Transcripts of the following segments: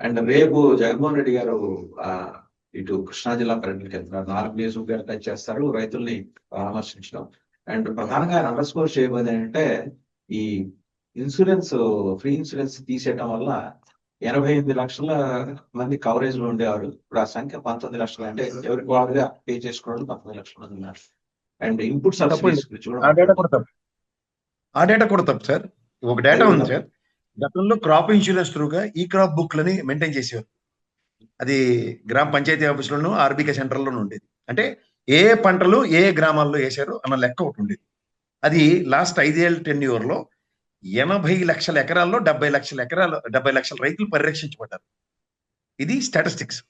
And రేపు జగన్మోహన్ రెడ్డి గారు ఇటు కృష్ణా జిల్లా పర్యటనకి వెళ్తున్నారు. నాలుగు నియోజకవర్గాలు టచ్ చేస్తారు రైతుల్ని పరామర్శించడం. అండ్ ప్రధానంగా ఆయన అండర్ స్కోర్ చేయబోయేది ఏంటంటే ఈ ఇన్సూరెన్స్ ఫ్రీ ఇన్సూరెన్స్ తీసేయడం వల్ల ఎనభై ఎనిమిది లక్షల మంది కవరేజ్లో ఉండేవారు. ఇప్పుడు ఆ సంఖ్య పంతొమ్మిది లక్షలు. అంటే ఎవరికి వారుగా పే చేసుకోవడం పంతొమ్మిది లక్షల మంది ఉన్నారు. అండ్ ఇన్పుట్ సబ్సిడీస్ గురించి ఆ డేటా కూడా కూడా తప్పు. ఆ డేటా కూడా తప్పు సార్. ఒక డేటా ఉంది సార్. గతంలో క్రాప్ ఇన్సూరెన్స్ త్రూగా ఈ క్రాప్ బుక్లని మెయింటైన్ చేసేవారు. అది గ్రామ పంచాయతీ ఆఫీసులోను ఆర్బీకే సెంటర్లోనూ ఉండేది. అంటే ఏ పంటలు ఏ గ్రామాల్లో వేశారు అన్న లెక్క ఒకటి ఉండేది. అది లాస్ట్ ఐదేళ్ళ టెన్యూర్లో ఎనభై లక్షల ఎకరాల్లో డెబ్బై లక్షల ఎకరాలు డెబ్బై లక్షల రైతులు పరిరక్షించబడ్డారు. ఇది స్టాటిస్టిక్స్.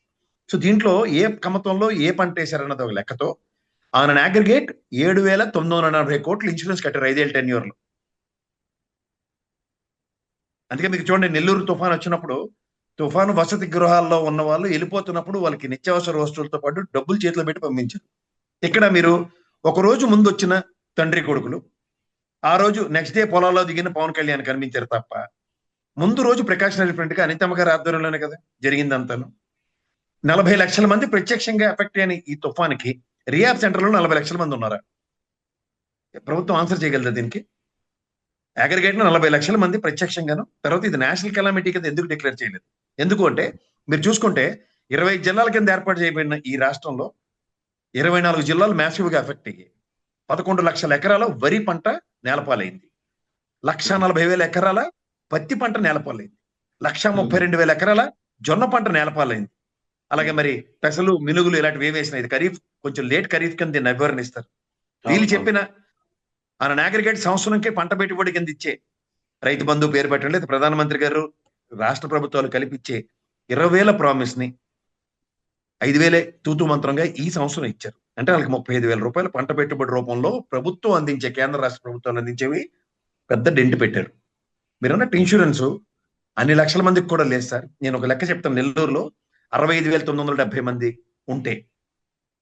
సో దీంట్లో ఏ కమతంలో ఏ పంట వేశారన్నది ఒక లెక్కతో ఆన్ అన్ అగ్రిగేట్ ఏడు వేల తొమ్మిది వందల నలభై కోట్లు ఇన్సూరెన్స్ కట్టారు ఐదేళ్ళ టెన్యూర్లో అందుకే మీకు చూడండి నెల్లూరు తుఫాన్ వచ్చినప్పుడు తుఫాను వసతి గృహాల్లో ఉన్న వాళ్ళు వెళ్ళిపోతున్నప్పుడు వాళ్ళకి నిత్యావసర వస్తువులతో పాటు డబ్బులు చేతిలో పెట్టి పంపించారు. ఇక్కడ మీరు ఒక రోజు ముందు వచ్చిన తండ్రి కొడుకులు ఆ రోజు నెక్స్ట్ డే పొలాల్లో దిగిన పవన్ కళ్యాణ్ కనిపించారు తప్ప ముందు రోజు ప్రికాషనరీ ఫ్రంట్గా అనితమ్మ గారి ఆధ్వర్యంలోనే కదా జరిగిందంతాను. నలభై లక్షల మంది ప్రత్యక్షంగా ఎఫెక్ట్ అయిన ఈ తుఫానికి రియాబ్ సెంటర్లో నలభై లక్షల మంది ఉన్నారా? ప్రభుత్వం ఆన్సర్ చేయగలదా దీనికి? అగ్రిగేట్ నలభై లక్షల మంది ప్రత్యక్షంగాను తర్వాత ఇది నేషనల్ కెలామిటీ కింద ఎందుకు డిక్లేర్ చేయలేదు? ఎందుకు అంటే మీరు చూసుకుంటే ఇరవై జిల్లాల కింద ఏర్పాటు చేయబడిన ఈ రాష్ట్రంలో ఇరవై నాలుగు జిల్లాలు massive గా ఎఫెక్ట్ అయ్యాయి. పదకొండు లక్షల ఎకరాల వరి పంట నేలపాలైంది. లక్ష నలభై వేల ఎకరాల పత్తి పంట నేలపాలైంది. లక్ష ముప్పై రెండు వేల ఎకరాల జొన్న పంట నేలపాలైంది. అలాగే మరి పెసలు మినుగులు ఇలాంటివి ఏమి వేసినాయి ఖరీఫ్ కొంచెం లేట్ ఖరీఫ్ కింద దీన్ని వివరణిస్తారు వీళ్ళు చెప్పిన ఆయన అగ్రిగేట్ సంవత్సరంకే పంట పెట్టుబడి కింద ఇచ్చే రైతు బంధు పేరు పెట్టండి లేదా. ప్రధానమంత్రి గారు రాష్ట్ర ప్రభుత్వాలు కల్పించే ఇరవై వేల ప్రామిస్ని ఐదు వేలే తూతు మంత్రంగా ఈ సంవత్సరం ఇచ్చారు. అంటే వాళ్ళకి ముప్పై ఐదు వేల రూపాయలు పంట పెట్టుబడి రూపంలో ప్రభుత్వం అందించే కేంద్ర రాష్ట్ర ప్రభుత్వాలు అందించేవి పెద్ద డెంట్ పెట్టారు. మీరు అన్నట్టు ఇన్సూరెన్స్ అన్ని లక్షల మందికి కూడా లేదు సార్. నేను ఒక లెక్క చెప్తాను. నెల్లూరులో అరవై ఐదు వేల తొమ్మిది వందల డెబ్బై మంది ఉంటే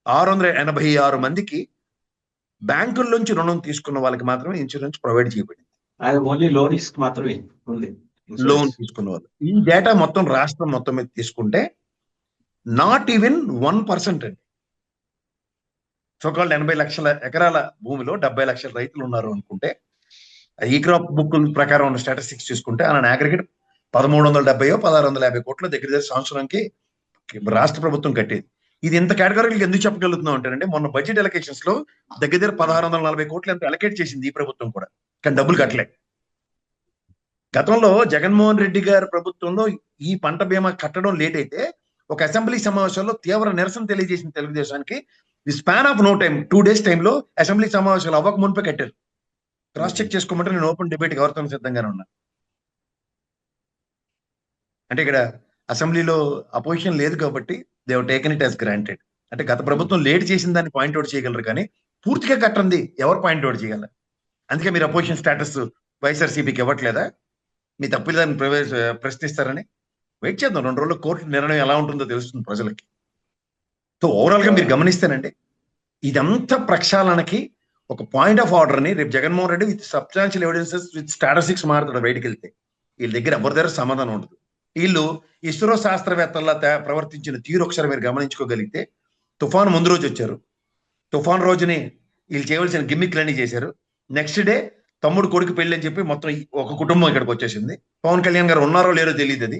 ఆరు వందల ఎనభై ఆరు మందికి బ్యాంకుల నుంచి రుణం తీసుకున్న వాళ్ళకి మాత్రమే ఇన్సూరెన్స్ ప్రొవైడ్ చేయబడింది. ఓన్లీ లోన్ మాత్రమే ఉంది. లోన్ తీసుకున్న వాళ్ళు. ఈ డేటా మొత్తం రాష్ట్రం మొత్తం మీద తీసుకుంటే నాట్ ఈవెన్ వన్ పర్సెంట్ అండి. సోకాల్డ్ ఎనభై లక్షల ఎకరాల భూమిలో డెబ్బై లక్షల రైతులు ఉన్నారు అనుకుంటే ఈ క్రాప్ బుక్ ప్రకారం ఉన్న స్టాటిస్టిక్స్ చూసుకుంటే ఆయన అగ్రిగేట్ పదమూడు వందల డెబ్బైయో పదహారు వందల యాభై కోట్ల దగ్గర దగ్గర సంవత్సరానికి రాష్ట్ర ప్రభుత్వం కట్టేది. ఇది ఇంత కేటగిరీలకు ఎందుకు చెప్పగలుగుతున్నాం అంటేనంటే మొన్న బడ్జెట్ ఎలకేషన్స్లో దగ్గర దగ్గర పదహారు వందల నలభై కోట్లు ఎంత అలకేట్ చేసింది ఈ ప్రభుత్వం కూడా. కానీ డబ్బులు కట్టలే. గతంలో జగన్మోహన్ రెడ్డి గారి ప్రభుత్వంలో ఈ పంట బీమా కట్టడం లేట్ అయితే ఒక అసెంబ్లీ సమావేశంలో తీవ్ర నిరసన తెలియజేసిన తెలుగుదేశానికి. The span of no time two days టైంలో అసెంబ్లీ సమావేశాలు అవ్వక మునిపే కట్టారు. క్రాస్ చెక్ చేసుకోమంటే నేను ఓపెన్ డిబేట్ ఎవరితో సిద్ధంగానే ఉన్నా. అంటే ఇక్కడ అసెంబ్లీలో అపోజిషన్ లేదు కాబట్టి they've taken it as granted అంటే గత ప్రభుత్వం లేట్ చేసిన దాన్ని పాయింట్ అవుట్ చేయగలరు కానీ పూర్తిగా కట్టండి ఎవరు పాయింట్ అవుట్ చేయగలరు? అందుకే మీరు అపోజిషన్ స్టేటస్ వైఎస్ఆర్సీపీకి ఇవ్వట్లేదా? మీ తప్పిదాన్ని ప్రవేశ ప్రశ్నిస్తారని? వెయిట్ చేద్దాం. రెండు రోజులు కోర్టు నిర్ణయం ఎలా ఉంటుందో తెలుస్తుంది ప్రజలకి. సో ఓవరాల్గా మీరు గమనిస్తేనండి ఇదంతా ప్రక్షాళనకి ఒక పాయింట్ ఆఫ్ ఆర్డర్ అని రేపు Jaganmohan Reddy with substantial evidences with statistics మారుతాడు బయటికి వెళ్తే. వీళ్ళ దగ్గర ఎవరి దగ్గర సమాధానం ఉండదు. వీళ్ళు ఇస్రో శాస్త్రవేత్తల్లా ప్రవర్తించిన తీరు ఒకసారి మీరు గమనించుకోగలిగితే తుఫాన్ ముందు రోజు వచ్చారు. తుఫాన్ రోజుని వీళ్ళు చేయవలసిన గిమ్మిక్లన్నీ చేశారు. నెక్స్ట్ డే తమ్ముడు కొడుకు పెళ్ళి అని చెప్పి మొత్తం ఈ ఒక కుటుంబం ఇక్కడికి వచ్చేసింది. పవన్ కళ్యాణ్ గారు ఉన్నారో లేరో తెలియదు అది.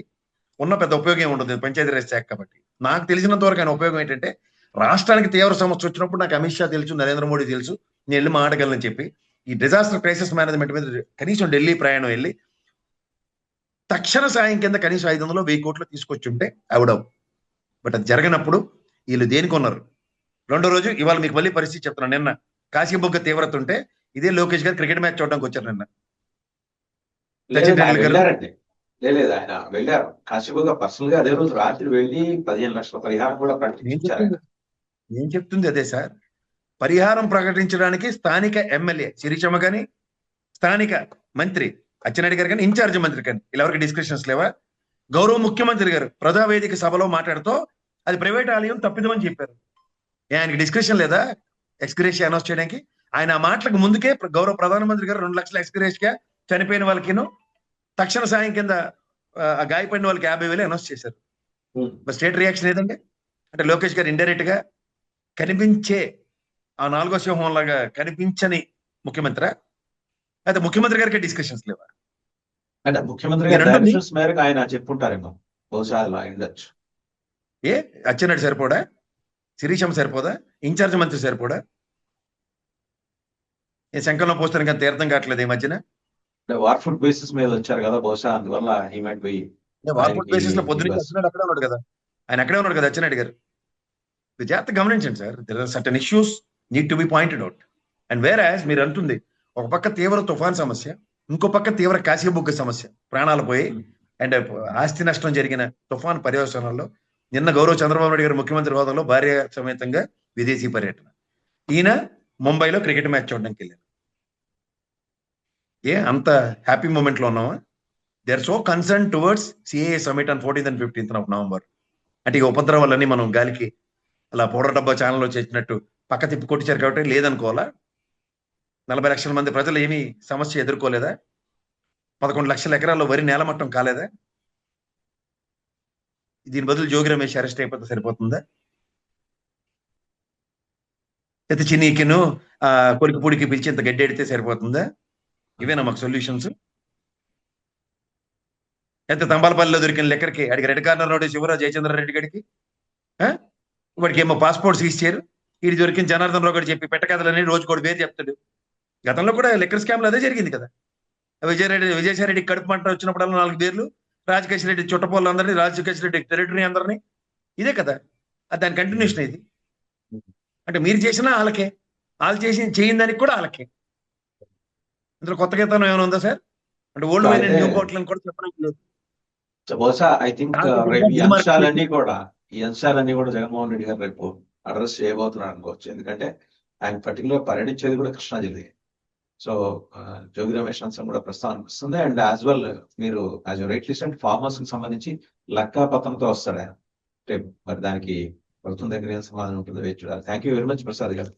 ఉన్న పెద్ద ఉపయోగం ఉండదు పంచాయతీరాజ్ శాఖ కాబట్టి. నాకు తెలిసినంత వరకు ఆయన ఉపయోగం ఏంటంటే రాష్ట్రానికి తీవ్ర సమస్య వచ్చినప్పుడు నాకు అమిత్ షా తెలుసు నరేంద్ర మోడీ తెలుసు నేను వెళ్ళి మాట్లాడగలను చెప్పి ఈ డిజాస్టర్ క్రైసిస్ మేనేజ్మెంట్ మీద కనీసం ఢిల్లీ ప్రయాణం వెళ్ళి తక్షణ సాయం కింద కనీసం ఐదు వందలు వెయ్యి కోట్లు తీసుకొచ్చి ఉంటే అవడవు బట్ అది జరగనప్పుడు వీళ్ళు దేనికి ఉన్నారు? రెండో రోజు ఇవాళ మీకు మళ్ళీ పరిస్థితి చెప్తున్నాను నిన్న కాశీబొగ్గ తీవ్రత ఉంటే ఇదే లోకేష్ గారు క్రికెట్ మ్యాచ్ చూడడానికి వచ్చారు నిన్న. లేదు, సచిన్ ఆయన టెండూల్కర్. వెళ్ళారండి. లేదు ఆయన వెళ్ళారు. కాశీబుగా పర్సనల్గా అదే రోజు రాత్రి వెళ్ళి పదిహేను లక్షల పరిహారం కూడా ఏం ప్రకటించారు. చెప్తుంది? ఏం చెప్తుంది అదే సార్? పరిహారం ప్రకటించడానికి స్థానిక ఎమ్మెల్యే సిరిచమ్మ గాని స్థానిక మంత్రి అచ్చెన్నాయుడు గారు కానీ ఇన్ఛార్జ్ మంత్రి కానీ ఇలా ఎవరికి డిస్కషన్స్ లేవా? గౌరవ ముఖ్యమంత్రి గారు ప్రజావేదిక సభలో మాట్లాడుతూ అది ప్రైవేట్ ఆలయం తప్పిదమని చెప్పారు. ఆయనకి డిస్కషన్ లేదా? ఎక్స్గ్రేషియా అనౌన్స్ చేయడానికి? ఆయన ఆ మాటలకు ముందుకే గౌరవ ప్రధానమంత్రి గారు రెండు లక్షల ఎక్స్గ్రేషియా చనిపోయిన వాళ్ళకిను తక్షణ సాయం కింద గాయపడిన వాళ్ళకి యాభై వేలు అనౌన్స్ చేశారు. స్టేట్ రియాక్షన్ ఏదండి? అంటే లోకేష్ గారు ఇండైరెక్ట్గా కనిపించే ఆ నాలుగో సింహం లాగా కనిపించని ముఖ్యమంత్రి? అయితే ముఖ్యమంత్రి గారికి డిస్కషన్స్ లేవా? అంటే ముఖ్యమంత్రి గారి మేరకు ఆయన చెప్పుంటారేమో. బహుశా అలా ఉండొచ్చు. ఏ? అచ్చెన్నాయుడు సరిపోడా? శిరీషం సరిపోదా? ఇన్ఛార్జ్ మంత్రి సరిపోడా? ఏ శంకరంలో పోస్తానికి అంత తీర్థం కావట్లేదు ఈ మధ్యన? వార్ఫుడ్ బేసిస్ మీద వచ్చారు కదా బహుశా అందువల్ల ఈ మైట్ బి ఆయనకి బేసిస్లో పొద్దున అక్కడే ఉన్నాడు కదా. ఆయన అక్కడే ఉన్నాడు కదా అచ్చెన్నాయుడు గారు. జాగ్రత్త గమనించండి sir there are certain issues need to be pointed out and వేరే మీరు అంటుంది ఒక పక్క తీవ్ర తుఫాన్ సమస్య ఇంకో పక్క తీవ్ర కాశీబుగ్గ సమస్య. ప్రాణాలు పోయి. అండ్ ఆస్తి నష్టం జరిగిన తుఫాన్ పర్యవసనంలో నిన్న గౌరవ చంద్రబాబు నాయుడు గారు ముఖ్యమంత్రి హోదాలో భార్య సమేతంగా విదేశీ పర్యటన. ఈయన ముంబైలో క్రికెట్ మ్యాచ్ చూడడానికి వెళ్ళారు. ఏ అంత హ్యాపీ మూమెంట్లో ఉన్నామా they are so concern towards CA summit on fourteenth and fifteenth of November అంటే ఈ ఉపద్రవాలన్నీ మనం గాలికి అలా పౌడర్ డబ్బా ఛానల్లో చేసినట్టు పక్క తిప్పి కొట్టించారు కాబట్టి లేదనుకోవాలా? నలభై లక్షల మంది ప్రజలు ఏమీ సమస్య ఎదుర్కోలేదా? పదకొండు లక్షల ఎకరాల్లో వరి నేలమట్టం కాలేదా? దీని బదులు జోగి రమేష్ అరెస్ట్ అయిపోతే సరిపోతుందా? అయితే చిన్నీకిను ఆ కొరికిపూడికి పిలిచి ఇంత గడ్డి ఎడితే సరిపోతుందా? ఇవేనా మాకు సొల్యూషన్స్? అయితే తంబాలపల్లిలో దొరికిన లెక్కరికి అడిగి red corner road Shivaraj Jayachandra Reddy గడికి? వాడికి ఏమో పాస్పోర్ట్స్ ఇచ్చారు ఇది దొరికిన జనార్దన్ రావు గారు చెప్పి పెట్టకథలని రోజు కూడా పేరు చెప్తాడు. గతంలో కూడా లెక్కర్ స్కామ్లో అదే జరిగింది కదా. విజయరెడ్డి విజయసాయి రెడ్డి కడుపు మంట వచ్చినప్పుడల్లా నాలుగు పేర్లు రాజకేశ్ రెడ్డి చుట్టపోళ్ళు అందరినీ రాజకేశ్ రెడ్డి టెరిటరీ అందరినీ ఇదే కదా. అది దాని కంటిన్యూషన్ ఇది. అంటే మీరు చేసినా వాళ్ళకే. వాళ్ళు చేసి చేయని దానికి కూడా వాళ్ళకే. ఇందులో కొత్త గీతం ఏమైనా ఉందా సార్? అంటే ఓల్డ్ వైన్ అయితే- న్యూ బాటిల్ కూడా చెప్పడానికి లేదు. బహుశా ఐ థింక్ రేపు ఈ అంశాలన్నీ కూడా ఈ అంశాలన్నీ కూడా జగన్మోహన్ రెడ్డి గారు రేపు అడ్రస్ చేయబోతున్నారు అనుకోవచ్చు. ఎందుకంటే ఆయన పర్టికులర్ పర్యటించేది కూడా కృష్ణా జిల్లా సో జోగి రమేష్ అంశం కూడా ప్రస్తావనకు వస్తుంది. అండ్ యాజ్ వెల్ మీరు యాజ్ రైట్ లిస్ట్ అండ్ ఫార్మర్స్కి సంబంధించి లక్కా పతంతో వస్తాడు ఆయన. మరి దానికి ప్రభుత్వం దగ్గర ఏం సమాధానం ఉంటుందో వేచి చూడాలి. Thank you very much Prasad garu.